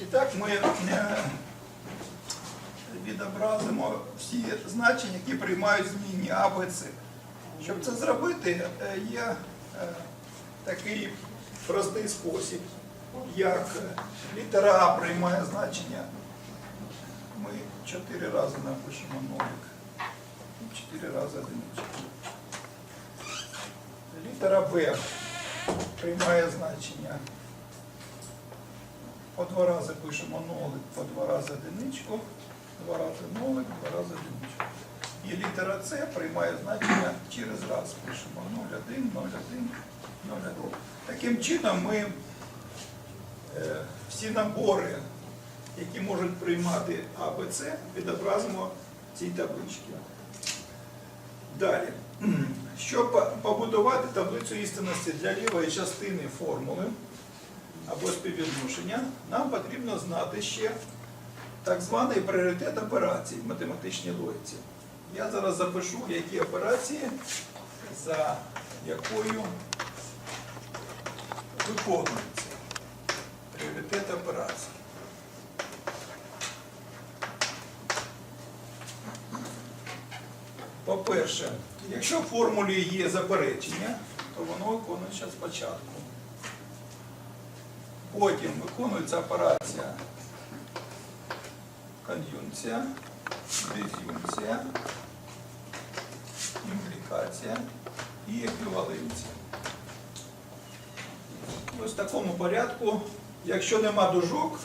І так ми е, відобразимо всі значення, які приймають змінні А, Б, С. Щоб це зробити, е, є е, такий простий спосіб, як літера А приймає значення. Ми чотири рази напишемо нолик. Чотири рази одиничку. Літера Б приймає значення. По два рази пишемо нолик, по два рази одиничку, два рази нолик, два рази одиничку. І літера С приймає значення через раз. Пишемо 0,1, 0,1, 0,1. Таким чином ми е, всі набори, які можуть приймати А, Б, С, відобразимо в цій табличці. Далі. Щоб побудувати таблицю істинності для лівої частини формули або співвідношення, нам потрібно знати ще так званий пріоритет операцій в математичній логіці. Я зараз запишу, які операції за якою виконуються. Пріоритет операцій. По-перше, якщо в формулі є заперечення, то воно виконується спочатку. Потім виконується операція кон'юнкція, диз'юнкція, імплікація і еквіваленція. Ось в такому порядку, якщо нема дужок,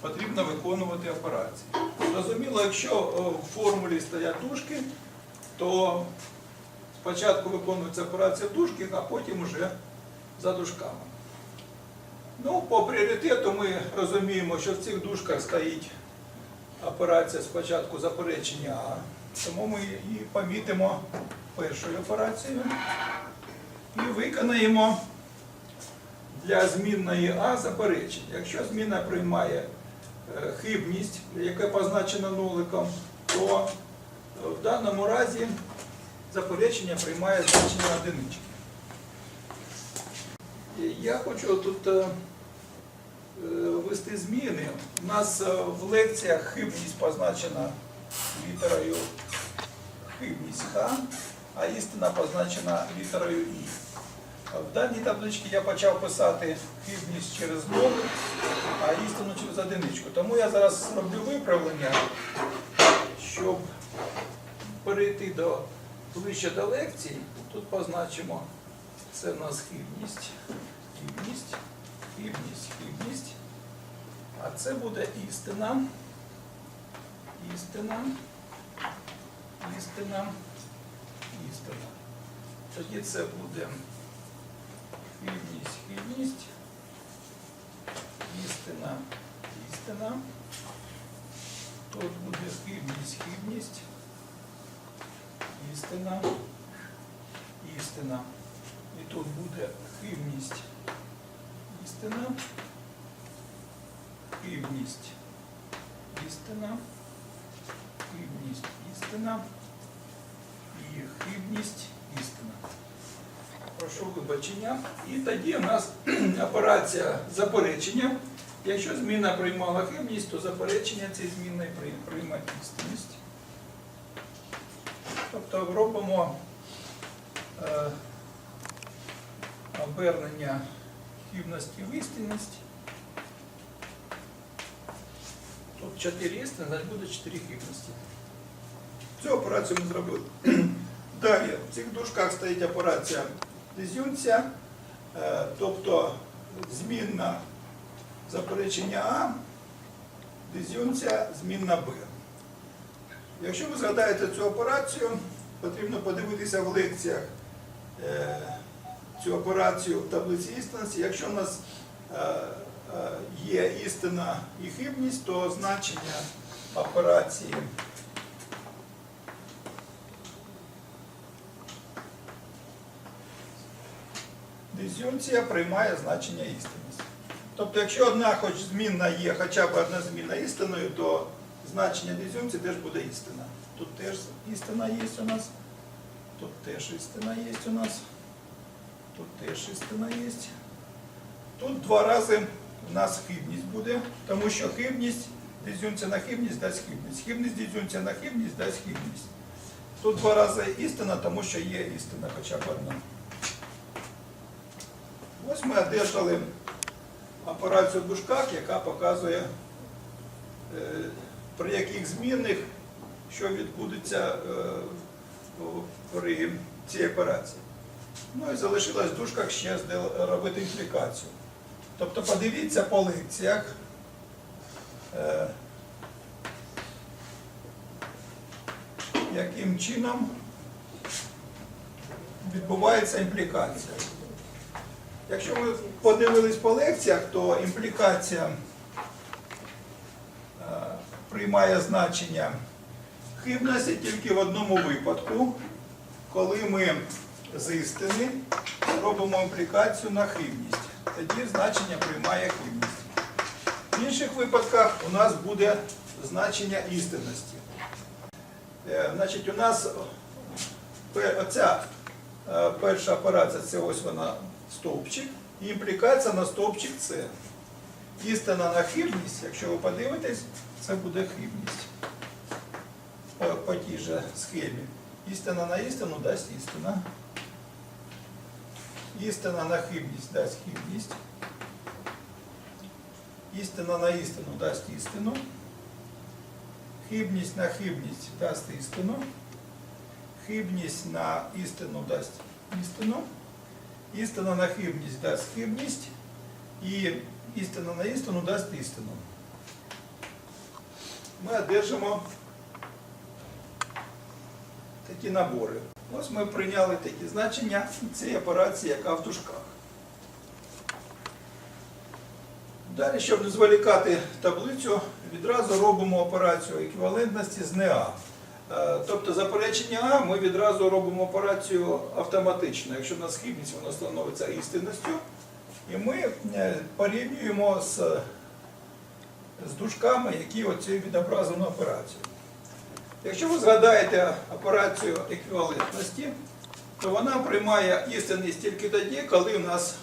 потрібно виконувати операції. Зрозуміло, якщо е, в формулі стоять дужки, то спочатку виконується операція в дужках, а потім вже за дужками. Ну, по пріоритету ми розуміємо, що в цих дужках стоїть операція спочатку заперечення А, тому ми її помітимо першою операцією і виконаємо для змінної А заперечення. Якщо зміна приймає е, хибність, яка позначена нуликом, то е, в даному разі заперечення приймає значення одинички. Я хочу тут е, е, ввести зміни. У нас е, в лекціях хибність позначена літерою хибність Х, а істина позначена літерою І. В даній табличці я почав писати хибність через ноль, а істину через одиничку. Тому я зараз роблю виправлення, щоб перейти до ближче до лекцій. Тут позначимо, це в нас хибність, хибність, хибність, хибність. А це буде істина, істина, істина, істина. Тоді це буде хибність, хибність, істина, істина. Тут буде хибність, хибність, істина, істина. І тут буде хибність, істина, хибність, істина, хибність, істина і хибність, істина. Прошу вибачення. І тоді у нас операція заперечення. Якщо зміна приймала хибність, то заперечення цієї зміни при- прийме істинність. Тобто робимо е, обернення хибності в істинність. Тут 4 істини, значить буде 4 хибності. Цю операцію ми зробили. Далі, в цих дужках стоїть операція дизюнція, е, тобто змінна заперечення А, дизюнція, змінна Б. Якщо ви згадаєте цю операцію, потрібно подивитися в лекціях е, цю операцію в таблиці істинності. Якщо у нас е, е, є істина і хибність, то значення операції дизюнція приймає значення істинності. Тобто, якщо одна хоч змінна є, хоча б одна зміна істиною, то значення дизюнції теж буде істина. Тут теж істина є у нас, тут теж істина є у нас, тут теж істина є. Тут два рази у нас хибність буде, тому що хибність, дизюнція на хибність дасть хибність. Хибність дизюнція на хибність дасть хибність. Тут два рази істина, тому що є істина хоча б одна. Ось ми одержали операцію в дужках, яка показує, е, при яких змінних що відбудеться е, при цій операції. Ну і залишилось в дужках ще робити імплікацію. Тобто подивіться по лекціях. е, Яким чином відбувається імплікація. Якщо ви подивились по лекціях, то імплікація е, приймає значення хибності тільки в одному випадку, коли ми з істини робимо імплікацію на хибність. Тоді значення приймає хибність. В інших випадках у нас буде значення істинності. Е, Значить, у нас оця е, перша операція це ось вона стовпчик, і імплікація на стовпчик це. Істина на хибність, якщо ви подивитесь, це буде хибність. По, по тій же схемі. Істина на істину дасть істина. Істина на хибність дасть хибність. Істина на істину дасть істину. Хибність на хибність дасть істину. Хибність на істину дасть істину. Істина на хибність дасть хибність. І істина на істину дасть істину. Ми одержимо такі набори. Ось ми прийняли такі значення цієї операції, яка в дужках. Далі, щоб не зволікати таблицю, відразу робимо операцію еквівалентності з НЕА. Е, Тобто заперечення А ми відразу робимо операцію автоматично. Якщо в нас хибність, вона становиться істинністю. І ми е, порівнюємо з, з дужками, які оці відобразили операцію. Якщо ви згадаєте операцію еквівалентності, то вона приймає істинність тільки тоді, коли у нас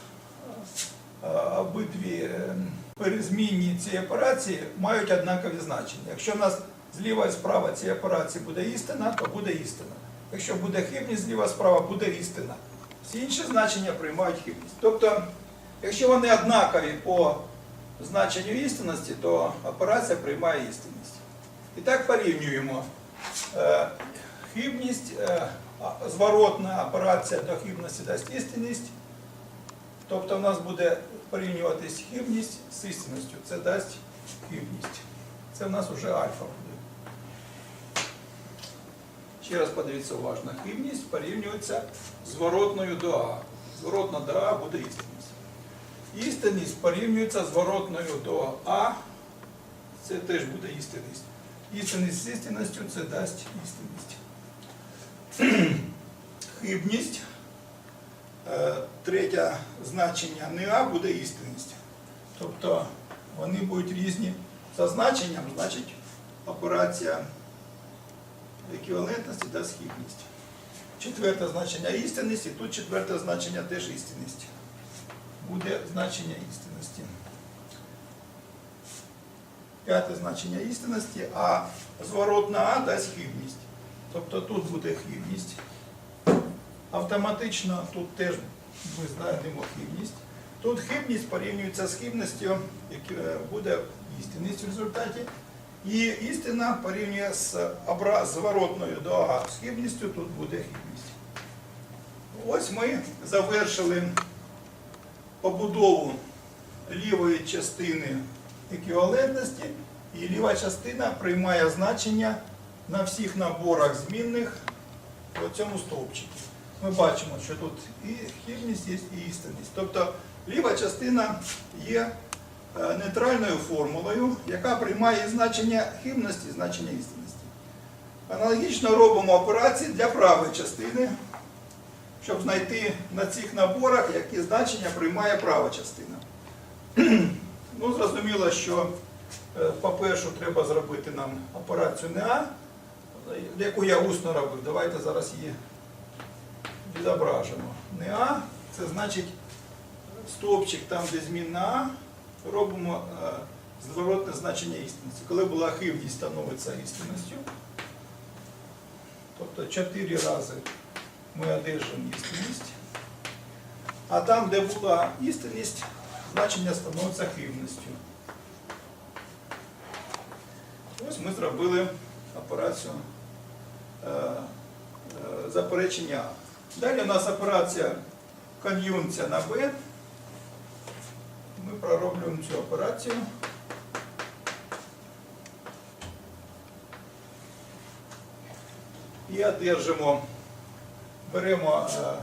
е, обидві е, перезмінні цієї операції мають однакові значення. Якщо в нас зліва і справа цієї операції буде істина, то буде істина. Якщо буде хибність зліва справа, буде істина. Всі інші значення приймають хибність. Тобто, якщо вони однакові по значенню істинності, то операція приймає істинність. І так порівнюємо. Е, Хибність, е, зворотна операція до хибності дасть істинність. Тобто в нас буде порівнюватись хибність з істинністю. Це дасть хибність. Це в нас вже альфа буде. Ще раз подивіться уважно. Хибність порівнюється зворотною до А. Зворотна до А буде істинність. Істинність порівнюється зворотною до А. Це теж буде істинність. Істинність з істинністю це дасть істинність. Хибність. Е, Третє значення не А буде істинність. Тобто вони будуть різні за значенням, значить операція еквівалентності дасть хибність. Четверте значення істинність, і тут четверте значення теж істинність. Буде значення істинності. П'яте значення істинності, а зворотна А дасть хибність. Тобто тут буде хибність. Автоматично тут теж ми знайдемо хибність. Тут хибність порівнюється з хибністю, яка буде істинність в результаті. І істина порівнює з зворотною до А з хибністю, тут буде хибність. Ось ми завершили побудову лівої частини еквівалентності, і ліва частина приймає значення на всіх наборах змінних в цьому стовпчику. Ми бачимо, що тут і хибність є, і істинність. Тобто ліва частина є е, нейтральною формулою, яка приймає значення хибності, значення істинності. Аналогічно робимо операції для правої частини, щоб знайти на цих наборах, які значення приймає права частина. Ну, зрозуміло, що, е, по-перше, треба зробити нам операцію не А, яку я усно робив. Давайте зараз її відображимо. Не А, це значить стовпчик там, де змінна А, робимо е, зворотне значення істинності. Коли була хибність, становиться істинністю. Тобто 4 рази ми одержимо істинність. А там, де була істинність, значення становиться хибністю. Ось ми зробили операцію е, е, заперечення. Далі у нас операція кон'юнкція на Б. Ми пророблюємо цю операцію. І одержимо, беремо е,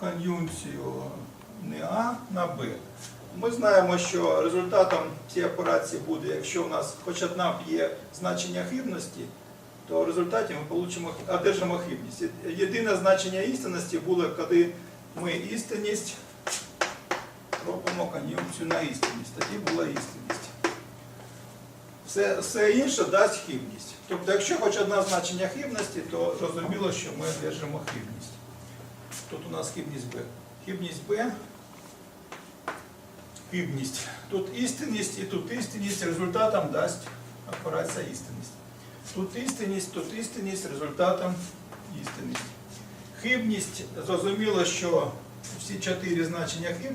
кон'юнкцію не А на Б. Ми знаємо, що результатом цієї операції буде, якщо у нас хоч одна є значення хибності, то в результаті ми получимо, одержимо хибність. Єдине значення істинності було, коли ми істинність робимо кон'юнкцію на істинність. Тоді була істинність. Все, все інше дасть хибність. Тобто, якщо хоч одне значення хибності, то зрозуміло, що ми одержимо хибність. Тут у нас хибність Б. Хибність Б. Хибність. Тут істинність і тут істинність результатом дасть операція істинність. Тут істинність, тут істинність, результатом істинність. Хибність, зрозуміло, що всі чотири значення хибності.